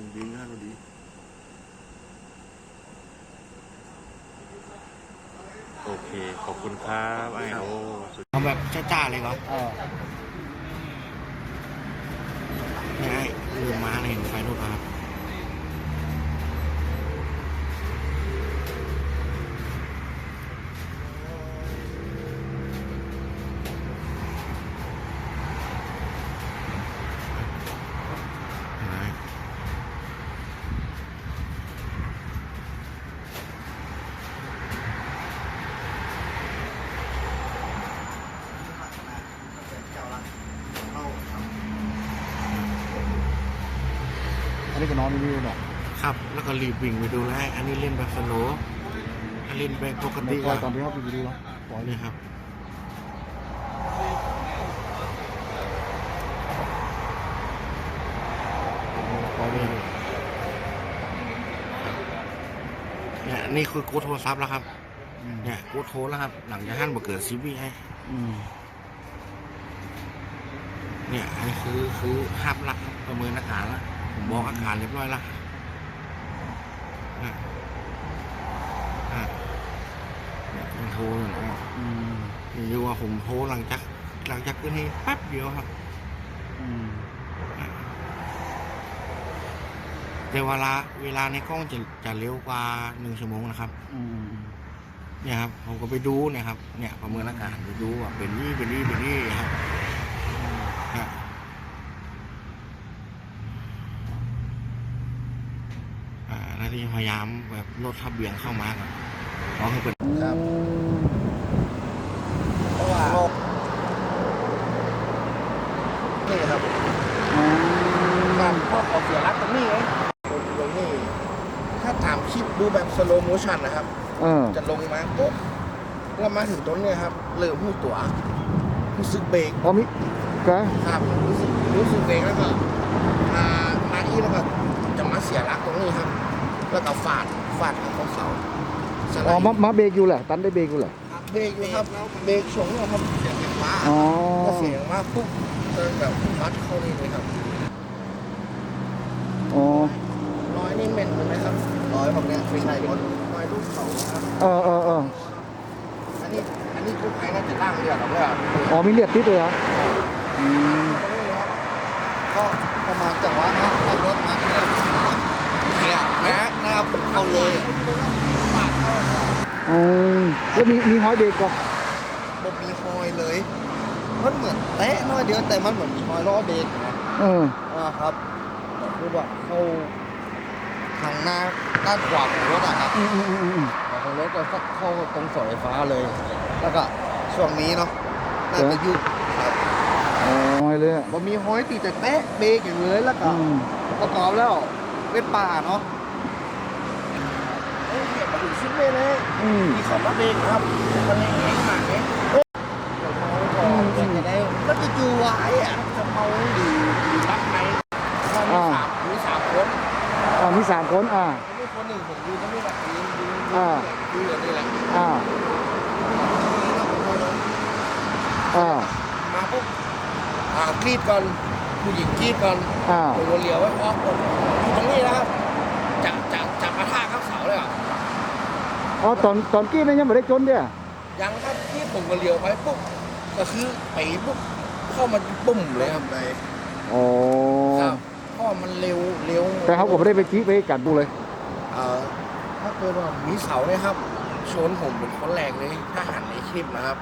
ผมยิงฮะดูดิโอเค ขอบคุณครับไอ้โอ้สุดเอาแบบจ้าๆเลยเหรอ เออ ไม่ได้ลืมมาเลยเห็นไฟรูปครับ อันนี้ก็นอนอยู่นี่เนาะครับ แล้วก็รีบวิ่งไปดูแลวอันนี้เล่นแบบสโลว์อันเล่นแบบปกในติปล่อยตก็อนที่เขาไปอยู่ดีเนาะปล่อยนี่ครับปล่อยเลยเนี่ยนี่คือกูโทรศัพท์แล้วครับอืมเนี่ยกูโทรแล้วครับ หลังจากหันมาเกิดซีวีไออืมเนี่ยอันนี้คือคือห้ามละครับประเมินอาการละ ผมบอกอาการเรียบร้อยละอะอะเนี่ยผมโทรเนี่ยนะอืมอยู่ว่าผมโทรหลังจาก หลังจากเกิดเหตุแป๊บเดียวครับอืมแต่เวลาเวลาในกล้องจะจะเร็วกว่าหนึ่งชั่วโมงนะครับอืมเนี่ยครับ ผมก็ไปดูเนี่ยครับ เนี่ยประเมินอาการไปดูว่าเป็นนี่เป็นนี่เป็นนี่ครับเนี่ย อ่าแล้วที่พยายามแบบลดทับเบี่ยงเข้ามาก่อนขอให้เป็นครับเพราะว่านี่ครับอืมการพ่อขอเสียรักตรงนี้ไงตรงนี้ ถ้าถามคลิปดูแบบสโลโมชันนะครับเออจะลงมาปุ๊บแล้วมาถึงตรงเนี้ยครับเริ่มหูตัวรู้สึกเบรกพอมิกะครับรู้สึกรู้สึกเบรกแล้วก็มามาอีแล้วก็จะมาเสียรักตรงนี้ครับ แล้วก็ฟาดฟาดกับเสาสไลอ๋อด์มามาเบรกอยู่แหละ ตันได้เบรกอยู่แหละครับเบรกอยู่ครับเบรกชงเนี่ยครับเสียงไฟฟ้าอ๋อ ก็เสียงมากปุ๊บเจอแบบฟัดเข้านี่เลยครับอ๋อรอยนี่เหม็นเลยไหมครับรอยแบบเนี้ยไม่ใช่รอยรอยลูกเขาครับเออเออเอออันนี้อันนี้กู้ภัยน่าจะล่างเรือหรอกว่าอ๋อมีเลือดติดเลยเหรออืม ก็ประมาณจังหวะนะขับรถมาเนี่ยเนี่ยนะนะครับ เอาเลยปาดเข้าอืมแล้วมีมีห้อยเบรกก่อนบมีฮอยเลย มันเหมือนแตะน้อยเดียวแต่มันเหมือนมีฮอยล้อเบรกนะเอออ่าครับคือว่าเข้าทางหน้าด้านขวาของรถอะครับอืมอืมอืมอืมของรถก็เข้าตรงเสาไฟฟ้าเลย แล้วก็ช่วงนี้เนาะน่าจะยุบครับอ๋อห้อยเลยอะ มันมีห้อยตีแต่แตะเบรกอย่างเลยแล้วก็อืม ประกอบแล้วเป็นป่าเนาะเอ้ ยเห็นมาถึงชิ้นเลยเลยอืมมีของมาเบรกครับมันเลยแข็งมากเลยเอ้ยเดี๋ยวเมาก่อนเดี๋ยวจะได้ก็จะจูไว้อะจะเมาดีดีบ้างไหมถ้ามีสามมีสามคนอ่ามีสามคนอ่า มีคนหนึ่งผมดูก็ไม่แบบยืนยืนอ่าดูอย่างนี้แหละอ่าอ่ามาปุ๊บอ่ากรีดก่อนผู้หญิงกรีดก่อนอ่า ผมก็เลี้ยวไว้ออกก่อนอยู่ตรงนี้นะครับจะจะจะมาท่าข้างเสาเลยอะ อ๋อตอนตอนกี้นี่ยังไม่ได้จนเดียยังครับที่ผมก็เลี้ยวไปปุ๊บก็คือไปปุ๊บเข้ามาปุ้มเลยครับเลยอ๋อครับเพราะว่ามันเร็วเร็วแต่เขาก็ไม่ได้ไปจี้ไปกัดดูเลยเอ่อถ้าเกิดว่ามีเสาเนี่ยครับชนผมเป็นคนแรกเลยถ้าหันในคลิปนะครับ